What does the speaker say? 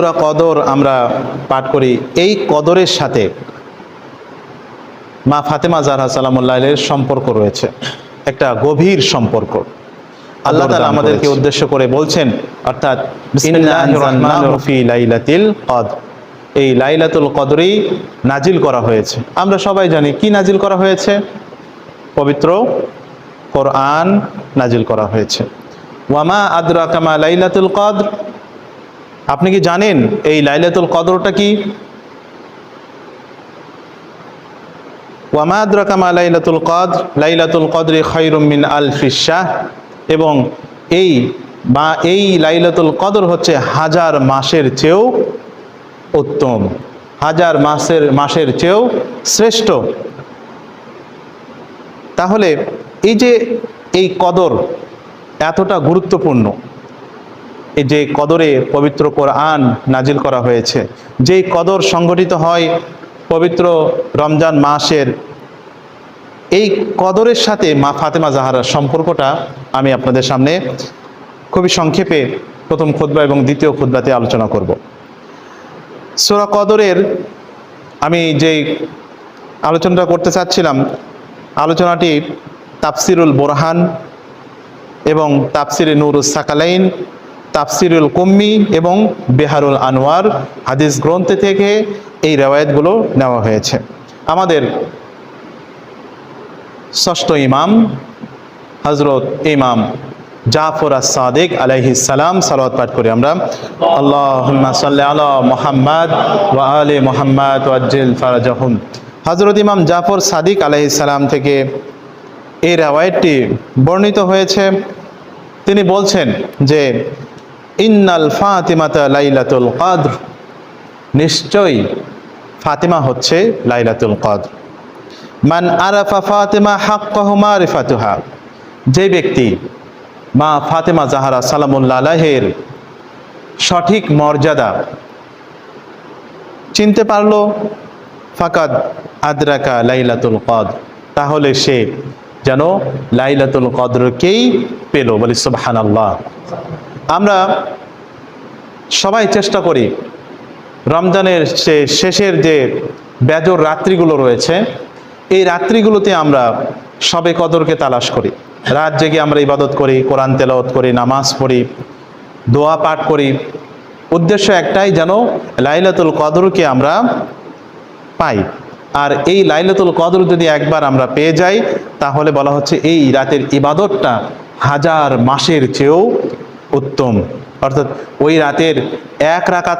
সূরা কদর আমরা পাঠ করি। এই কদরের সাথে মা ফাতেমা জাহরা সালামুল্লাহের সম্পর্ক রয়েছে। একটা গভীর সম্পর্ক। আল্লাহ দান আমাদেরকে উদ্দেশ্য করে বলছেন অর্থাৎ এই লাইলাতুল কদরই নাজিল করা হয়েছে। আমরা সবাই জানি কি নাজিল করা হয়েছে। পবিত্র কোরআন নাজিল করা হয়েছে। ওয়ামা আদরাকামা লাইলাতুল কদর? আপনি কি জানেন এই লাইলাতুল কদরটা কি? ওয়ামা আদরাকামা লাইলাতুল কদর, লাইলাতুল কদরি খৈরুম মিন আলফিস শাহ। এবং এই বা এই লাইলাতুল কদর হচ্ছে হাজার মাসের চেয়েও উত্তম, হাজার মাসের মাসের চেয়েও শ্রেষ্ঠ। তাহলে এই যে এই কদর এতটা গুরুত্বপূর্ণ যে কদরে পবিত্র কোরআন নাজিল করা হয়েছে, যেই কদর সংগঠিত হয় পবিত্র রমজান মাসের, এই কদরের সাথে মা ফাতেমা জাহারার সম্পর্কটা আমি আপনাদের সামনে খুবই সংক্ষেপে প্রথম খুদ্া এবং দ্বিতীয় খুদ্বাতে আলোচনা করব। সোরা কদরের আমি যেই আলোচনাটা করতে চাচ্ছিলাম, আলোচনাটি তাফসিরুল বোরহান এবং তাফসিরে নুরুস সাকালাইন তাফসিরুল কুম্মি এবং বেহারুল আনোয়ার হাদিস গ্রন্থে থেকে এই রেওয়ায়তগুলো নেওয়া হয়েছে। আমাদের ষষ্ঠ ইমাম হজরত ইমাম জাফর সাদিক আলাইহিস সালাম সালাওয়াত পাঠ করি আমরা। আল্লাহুম্মা সাল্লি আলা মুহাম্মাদ ওয়া আলি মুহাম্মাদ ওয়াজ্জিল ফারাজাহুম। হজরত ইমাম জাফর সাদিক আলাইহিস সালাম থেকে এই রেওয়ায়তটি বর্ণিত হয়েছে। তিনি বলছেন যে ইন্নাল ফাতিমাতা লাইলাতুল কদর। নিশ্চয়ই ফাতিমা হচ্ছে লাইলাতুল কদর। মান আরাফা ফাতেমা হাক্কাহু মারিফাতুহা। যে ব্যক্তি মা ফাতেমা জাহারা সালামুল্লাহ আলাইহের সঠিক মর্যাদা চিনতে পারল, ফাকাদ আদ্রাকা লাইলাতুল কদর। তাহলে সে যেন লাইলাতুল কদরকেই পেল। বলি সুবহানাল্লাহ। আমরা সবাই চেষ্টা করি রমজানের সে শেষের যে বেজর রাত্রিগুলো রয়েছে, এই রাত্রিগুলোতে আমরা সবে কদরকে তালাশ করি। রাত জেগে আমরা ইবাদত করি, কোরআন তেলাওত করি, নামাজ পড়ি, দোয়া পাঠ করি। উদ্দেশ্য একটাই যেন লাইলাতুল কদরকে আমরা পাই। আর এই লাইলাতুল কদর যদি একবার আমরা পেয়ে যাই, তাহলে বলা হচ্ছে এই রাতের ইবাদতটা হাজার মাসের চেয়েও উত্তম। অর্থাৎ ওই রাতের এক রাকাত